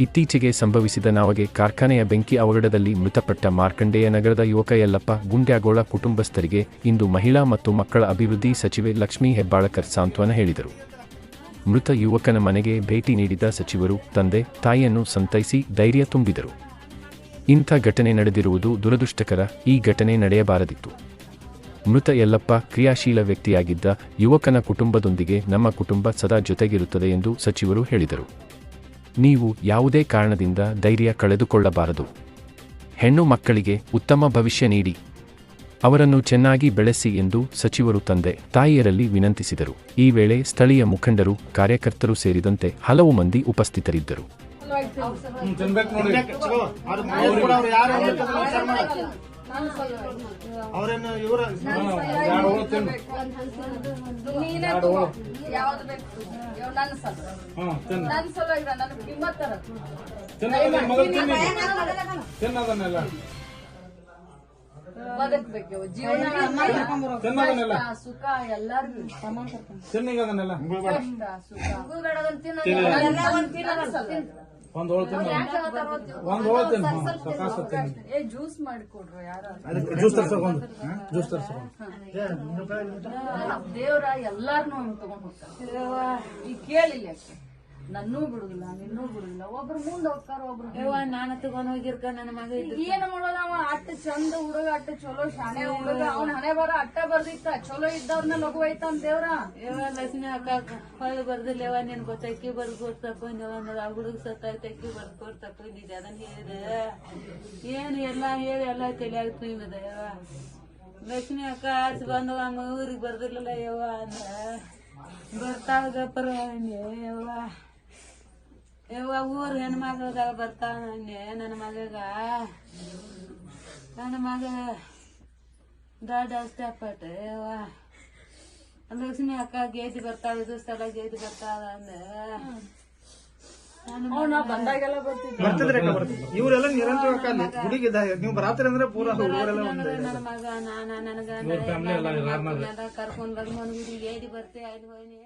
ಇತ್ತೀಚೆಗೆ ಸಂಭವಿಸಿದ ನಾವಗೆ ಕಾರ್ಖಾನೆಯ ಬೆಂಕಿ ಅವಘಡದಲ್ಲಿ ಮೃತಪಟ್ಟ ಮಾರ್ಕಂಡೇಯ ನಗರದ ಯುವಕ ಯಲ್ಲಪ್ಪ, ಗುಂಡ್ಯಾಗೋಳ ಕುಟುಂಬಸ್ಥರಿಗೆ ಇಂದು ಮಹಿಳಾ ಮತ್ತು ಮಕ್ಕಳ ಅಭಿವೃದ್ಧಿ ಸಚಿವೆ ಲಕ್ಷ್ಮೀ ಹೆಬ್ಬಾಳಕರ್ ಸಾಂತ್ವನ ಹೇಳಿದರು. ಮೃತ ಯುವಕನ ಮನೆಗೆ ಭೇಟಿ ನೀಡಿದ ಸಚಿವರು, ತಂದೆ, ತಾಯಿಯನ್ನು ಸಂತೈಸಿ ಧೈರ್ಯ ತುಂಬಿದರು. ಇಂಥ ಘಟನೆ ನಡೆದಿರುವುದು ದುರದೃಷ್ಟಕರ, ಈ ಘಟನೆ ನಡೆಯಬಾರದಿತ್ತು. ಮೃತ ಯಲ್ಲಪ್ಪ ಕ್ರಿಯಾಶೀಲ ವ್ಯಕ್ತಿಯಾಗಿದ್ದ ಯುವಕನ ಕುಟುಂಬದೊಂದಿಗೆ ನಮ್ಮ ಕುಟುಂಬ ಸದಾ ಜೊತೆಗಿರುತ್ತದೆ ಎಂದು ಸಚಿವರು ಹೇಳಿದರು. ನೀವು ಯಾವುದೇ ಕಾರಣದಿಂದ ಧೈರ್ಯ ಕಳೆದುಕೊಳ್ಳಬಾರದು. ಹೆಣ್ಣು ಮಕ್ಕಳಿಗೆ ಉತ್ತಮ ಭವಿಷ್ಯ ನೀಡಿ. ಅವರನ್ನು ಚೆನ್ನಾಗಿ ಬೆಳೆಸಿ ಎಂದು ಸಚಿವರು ತಂದೆ ತಾಯಿಯರಲ್ಲಿ ವಿನಂತಿಸಿದರು. ಈ ವೇಳೆ ಸ್ಥಳೀಯ ಮುಖಂಡರು ಕಾರ್ಯಕರ್ತರು ಸೇರಿದಂತೆ ಹಲವು ಮಂದಿ ಉಪಸ್ಥಿತರಿದ್ದರು. ಅವ್ರೇನು ಇವ್ರ ಎರಡು ನೀನೇ ಯಾವ್ದು ಬೇಕು? ನನ್ನ ಸಲ ಹ್ಮ್ ತಿನ್ನು. ನನ್ನ ಸಲುವಾಗಿ ನನ್ನ ಕಿಮ್ಮತ್ತರ. ತಿನ್ನೋದನ್ನೆಲ್ಲ. ಬದುಕ್ಬೇಕು. ಜೀವನ ಸುಖ ಎಲ್ಲಾರ್ಗು. ಅದನ್ನೆಲ್ಲ ಕಷ್ಟ ಸುಖ. ಒಂದ್ ಹೋಳ್ತೀನಿ ತಿನ್ನು. ಒಂದ್ ಹೋಳು ತಿನ್ನು. ಹ್ಮ್, ಸಕಾಸ ತಿನ್ನು. ಏ ಜ್ಯೂಸ್ ಮಾಡಿಕೊಡ್ರು ಯಾರು? ಜ್ಯೂಸ್ ತರ್ಸಕೊಂದು ಜ್ಯೂಸ್ ತರ್ಸಕೊಂದು ದೇವ್ರ ಎಲ್ಲಾರ್ನು ತಗೊಂಡ್ ಹೋಗ್ತಾರ. ಕೇಳಿಲ್ಲ ಯಾಕೆ ನನ್ನೂ ಬಿಡುದಿಲ್ಲ ನಿನ್ನೂ ಬಿಡುದಿಲ್ಲ. ಒಬ್ರು ಮುಂದೆ ಹೋಗ್ತಾರ ಒಬ್ರು ಯವ್ವ ನಾನು ತಗೊಂಡ್ ಹೋಗಿರ್ಕ ನನ್ನ ಮಗ ಇದ್ದು ಏನ್ ಮಾಡೋದ ಅವ? ಅಟ್ಟ ಚಂದ ಹುಡುಗ ಅಟ್ಟ ಚಲೋ ಶಾನೆ ಹುಡುಗ. ಅವ್ನ ಹಣೆ ಬರ ಅಟ್ಟ ಬರ್ದಿತ್ತ. ಚಲೋ ಇದ್ದವ್ರನ್ನ ಲಘು ಐತಂತ ದೇವ್ರ. ಯವ್ವ ಲಕ್ಷ್ಮಿ ಅಕ್ಕ ಹೊಳೆ ಬರ್ದಿಲ್ಲ ಯವ್ವ ನಿನ್ ಗೊತ್ತಕ್ಕಿ ಬರ್ದು ಕೊಡ್ತಕೊಂಡ್ ಆ ಹುಡುಗ ಸತ್ತಾಯ್ತು ಅಕ್ಕಿ ಬರ್ದು ಕೊಡ್ತಕೊಂಡಿದ್ದೆ ಅದನ್ನ ಹೇಳಿದೆ ಏನು ಎಲ್ಲ ಹೇಳಿ ಎಲ್ಲ ತಲೆಯಾಗ ತುಂಬಿದೆ ಯವ್ವ. ಲಕ್ಷ್ಮಿ ಅಕ್ಕ ಆಚೆ ಬಂದು ಅಮ್ಮ ಊರಿಗೆ ಬರ್ದಿರ್ಲಿಲ್ಲ ಯವ್ವ ಅಂದ. ಬರ್ತಾವ ಗಪ್ಪರ ಯವ್ವ. ಊರ್ ಹೆಣ್ಣು ಮಗಳಿಗೆಲ್ಲ ಬರ್ತಾವೆ ನನ್ನ ಮಗಗ? ನನ್ನ ಮಗ ದೊಡ್ಡ ಅಷ್ಟೇ ಯವ್ವ ಲಕ್ಷ್ಮಿ ಅಕ್ಕ ಗೇದಿ ಬರ್ತಾವ ಇದು ಸ್ಥಳ ಗೇದಿ ಬರ್ತಾವ ಅಂದೆ. ನನ್ನ ಅವ್ನ ಬಂದಾಗೆಲ್ಲ ಬರ್ತಿದ್ದ. ಬರ್ತಿದ್ರೆ ಇವರೆಲ್ಲ ನಿರಂತರ ನೀವು ಬರಾತ್ರಿ ಅಂದ್ರೆ ಪೂರ ನನ್ನ ಮಗ ನಾನ ಕರ್ಕೊಂಡ್ ಬಂದ್ ಮನ್ ಗುಡಿ ಏಡಿ ಬರ್ತೆ ಆಯ್ತು ಹೋಯ್ನಿ.